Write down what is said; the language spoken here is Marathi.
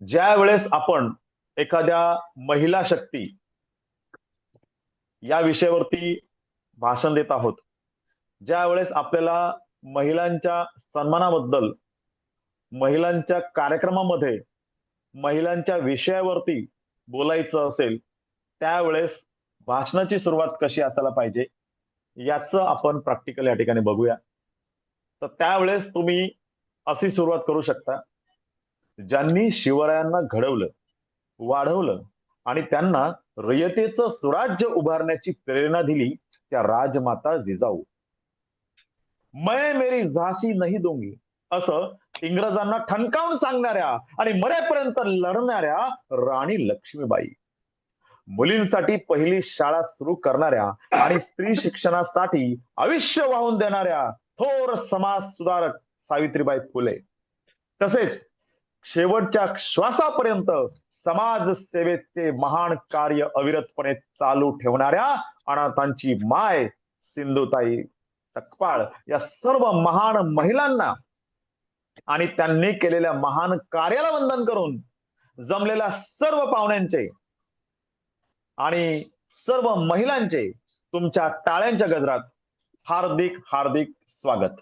ज्या वेळेस आपण एखाद्या महिला शक्ती या विषयावरती भाषण देत आहोत ज्या वेळेस आपल्याला महिलांच्या सन्मानाबद्दल महिलांच्या कार्यक्रमामध्ये महिलांच्या विषयावरती बोलायचं असेल त्यावेळेस भाषणाची सुरुवात कशी असायला पाहिजे याचं आपण प्रॅक्टिकल या ठिकाणी बघूया. तर त्यावेळेस तुम्ही अशी सुरुवात करू शकता. ज्यांनी शिवरायांना घडवलं वाढवलं आणि त्यांना रयतेचं स्वराज्य उभारण्याची प्रेरणा दिली त्या राजमाता जिजाऊ. मैं मेरी झाशी नाही दोंगी असं इंग्रजांना ठणकावून सांगणाऱ्या आणि मरेपर्यंत लढणाऱ्या राणी लक्ष्मीबाई. मुलींसाठी पहिली शाळा सुरू करणाऱ्या आणि स्त्री शिक्षणासाठी आयुष्य वाहून देणाऱ्या थोर समाज सुधारक सावित्रीबाई फुले. तसेच शेवटच्या श्वासापर्यंत समाज सेवेचे महान कार्य अविरतपणे चालू ठेवणाऱ्या अनाथांची माय सिंधुताई सकपाळ या सर्व महान महिलांना आणि त्यांनी केलेल्या महान कार्याला वंदन करून जमलेल्या सर्व पाहुण्यांचे आणि सर्व महिलांचे तुमच्या टाळ्यांच्या गजरात हार्दिक हार्दिक स्वागत.